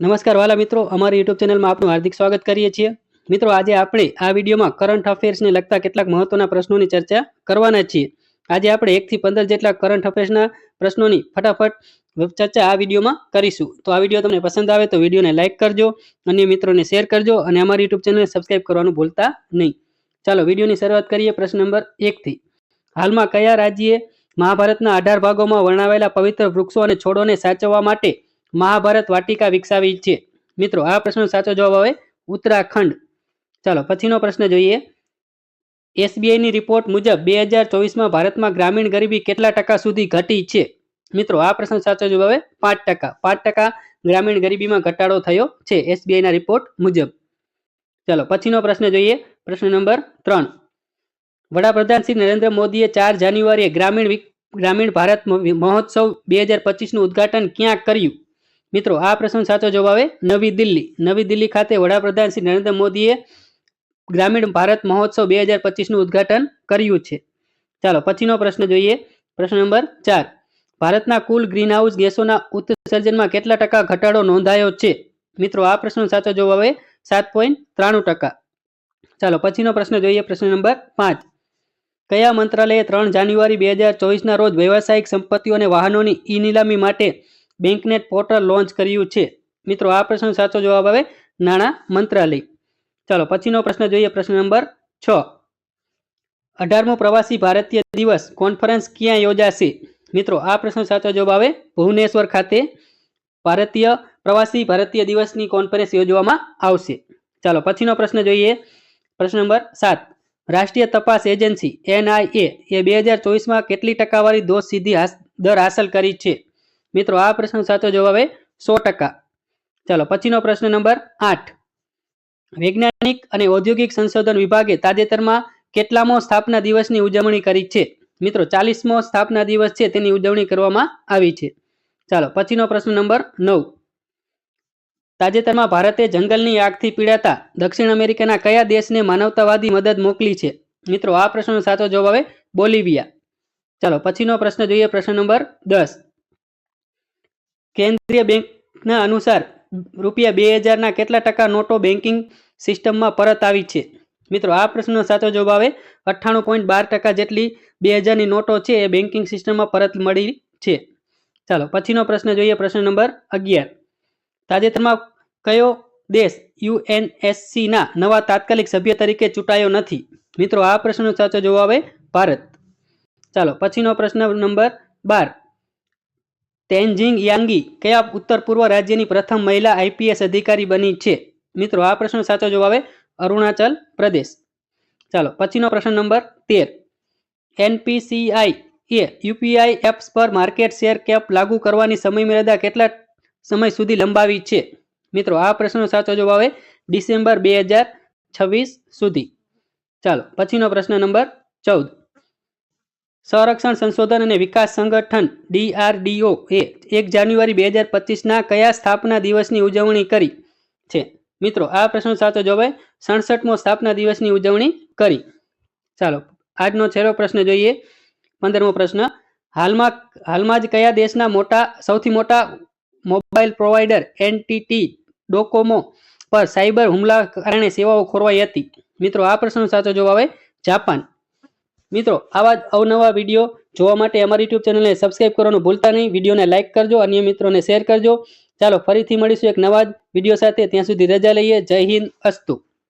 નમસ્કાર વાલા મિત્રો, અમારી યુટ્યુબ ચેનલમાં આપનું હાર્દિક સ્વાગત કરીએ છીએ. મિત્રો, આજે આપણે આ વિડીયોમાં કરંટ અફેર્સને લગતા કેટલાક મહત્વના પ્રશ્નોની ચર્ચા કરવાના છીએ. આજે આપણે એકથી પંદર જેટલા કરંટ અફેર્સના પ્રશ્નોની ફટાફટ ચર્ચા આ વિડીયોમાં કરીશું. તો આ વીડિયો તમને પસંદ આવે તો વિડીયોને લાઇક કરજો, અન્ય મિત્રોને શેર કરજો અને અમારી યુટ્યુબ ચેનલને સબસ્ક્રાઇબ કરવાનું ભૂલતા નહીં. ચાલો, વિડીયોની શરૂઆત કરીએ પ્રશ્ન નંબર એકથી. હાલમાં કયા રાજ્યે મહાભારતના અઢાર ભાગોમાં વર્ણવેલા પવિત્ર વૃક્ષો અને છોડોને સાચવવા માટે મહાભારત વાટિકા વિકસાવી છે. મિત્રો, આ પ્રશ્નનો સાચો જવાબ આવે ઉત્તરાખંડ. ચાલો, પછીનો પ્રશ્ન જોઈએ. એસબીઆઈની રિપોર્ટ મુજબ બે હજાર ચોવીસમાં ભારતમાં ગ્રામીણ ગરીબી કેટલા ટકા સુધી ઘટી છે? મિત્રો, આ પ્રશ્ન સાચો જવાબ આવે પાંચ ટકા. પાંચ ટકા ગ્રામીણ ગરીબીમાં ઘટાડો થયો છે એસબીઆઈના રિપોર્ટ મુજબ. ચાલો, પછીનો પ્રશ્ન જોઈએ. પ્રશ્ન નંબર ત્રણ. વડાપ્રધાન શ્રી નરેન્દ્ર મોદીએ ચાર જાન્યુઆરીએ ગ્રામીણ ગ્રામીણ ભારત મહોત્સવ બે હજાર પચીસનું ઉદ્ઘાટન ક્યાં કર્યું? મિત્રો, આ પ્રશ્ન સાચો જવાબ આવે. નવી દિલ્હી. નવી દિલ્હી ખાતે વડાપ્રધાન શ્રી નરેન્દ્ર મોદીએ ગ્રામીણ ભારત મહોત્સવ બે હજાર પચીસનું ઉદઘાટન કર્યું છે. ચાલો, પછીનો પ્રશ્ન જોઈએ. પ્રશ્ન નંબર ચાર. ભારતના કુલ ગ્રીનહાઉસ ગેસોના ઉત્સર્જનમાં કેટલા ટકા ઘટાડો નોંધાયો છે? મિત્રો, આ પ્રશ્નનો સાચો જવાબ આવે સાત પોઈન્ટ ત્રાણું ટકા. ચાલો, પછીનો પ્રશ્ન જોઈએ. પ્રશ્ન નંબર પાંચ. કયા મંત્રાલયે ત્રણ જાન્યુઆરી બે હજાર ચોવીસના રોજ વ્યવસાયિક સંપત્તિઓ અને વાહનોની ઈ નીલામી માટે બેંકનેટ પોર્ટલ લોન્ચ કર્યું છે. મિત્રો, આ પ્રશ્ન સાચો જવાબ આવે નાણાં મંત્રાલય. ચાલો, પછીનો પ્રશ્ન જોઈએ. પ્રશ્ન નંબર છ. અઢારમો પ્રવાસી ભારતીય દિવસ કોન્ફરન્સ ક્યાં યોજાશે? મિત્રો, આ પ્રશ્ન સાચો જવાબ આવે ભુવનેશ્વર ખાતે. ભારતીય પ્રવાસી ભારતીય દિવસની કોન્ફરન્સ યોજવામાં આવશે. ચાલો, પછીનો પ્રશ્ન જોઈએ. પ્રશ્ન નંબર સાત. રાષ્ટ્રીય તપાસ એજન્સી, એનઆઈએ, એ બે હજાર ચોવીસમાં કેટલી ટકાવારી દોષ સિદ્ધિ દર હાંસલ કરી છે? મિત્રો, આ પ્રશ્ન સાચો જવાબ આવે સો ટકા. ચાલો, પછીનો પ્રશ્ન નંબર આઠ. વૈજ્ઞાનિક અને ઔદ્યોગિક સંશોધન વિભાગે તાજેતરમાં કેટલામો સ્થાપના દિવસની ઉજવણી કરી છે? મિત્રો, ચાલીસમો સ્થાપના દિવસ છે, તેની ઉજવણી કરવામાં આવી છે. ચાલો, પછીનો પ્રશ્ન નંબર નવ. તાજેતરમાં ભારતે જંગલની આગથી પીડાતા દક્ષિણ અમેરિકાના કયા દેશને માનવતાવાદી મદદ મોકલી છે? મિત્રો, આ પ્રશ્નનો સાચો જવાબ આવે બોલિવિયા. ચાલો, પછીનો પ્રશ્ન જોઈએ, પ્રશ્ન નંબર દસ. કેન્દ્રીય બેંકના અનુસાર રૂપિયા બે હજારના કેટલા ટકા નોટો બેન્કિંગ સિસ્ટમમાં પરત આવી છે? મિત્રો, આ પ્રશ્નનો સાચો જવાબ આવે અઠ્ઠાણું પોઈન્ટ બાર ટકા જેટલી બે હજારની નોટો છે એ બેન્કિંગ સિસ્ટમમાં પરત મળી છે. ચાલો, પછીનો પ્રશ્ન જોઈએ. પ્રશ્ન નંબર અગિયાર. તાજેતરમાં કયો દેશ યુએનએસસીના નવા તાત્કાલિક સભ્ય તરીકે ચૂંટાયો નથી? મિત્રો, આ પ્રશ્નનો સાચો જવાબ આવે ભારત. ચાલો, પછીનો પ્રશ્ન નંબર બાર. તેનજિંગ યાંગી કયા ઉત્તર પૂર્વ રાજ્યની પ્રથમ મહિલા આઈપીએસ અધિકારી બની છે? મિત્રો, આ પ્રશ્ન સાચો જવાબ આવે અરુણાચલ પ્રદેશ. ચાલો, પછીનો પ્રશ્ન નંબર તેર. એનપીસીઆઈ એ યુપીઆઈ એપ્સ પર માર્કેટ શેર કેપ લાગુ કરવાની સમયમર્યાદા કેટલા સમય સુધી લંબાવી છે? મિત્રો, આ પ્રશ્નનો સાચો જવાબ આવે ડિસેમ્બર બે હજાર છવ્વીસ સુધી. ચાલો, પછીનો પ્રશ્ન નંબર ચૌદ. સંરક્ષણ સંશોધન અને વિકાસ સંગઠન ડીઆરડીઓ એ એક જાન્યુઆરી બે હજાર પચીસના કયા સ્થાપના દિવસની ઉજવણી કરી છે? મિત્રો, આ પ્રશ્ન સાચો જોવાય. સડસઠમો સ્થાપના દિવસની ઉજવણી કરી. ચાલો, આજનો છેલ્લો પ્રશ્ન જોઈએ. પંદરમો પ્રશ્ન. હાલમાં હાલમાં જ કયા દેશના મોટા, સૌથી મોટા મોબાઈલ પ્રોવાઈડર એનટીટી ડોકોમો પર સાયબર હુમલા કારણે સેવાઓ ખોરવાઈ હતી? મિત્રો, આ પ્રશ્નનો સાચો જવાબ આવે જાપાન. મિત્રો, આવા જ અવનવા વીડિયો જોવા માટે અમારી યુટ્યુબ ચેનલને સબસ્ક્રાઇબ કરવાનું ભૂલતા નહીં. વિડીયોને લાઇક કરજો, અન્ય મિત્રોને શેર કરજો. ચાલો, ફરીથી મળીશું એક નવા જ વીડિયો સાથે. ત્યાં સુધી રજા લઈએ. જય હિન્દ, અસ્તુ.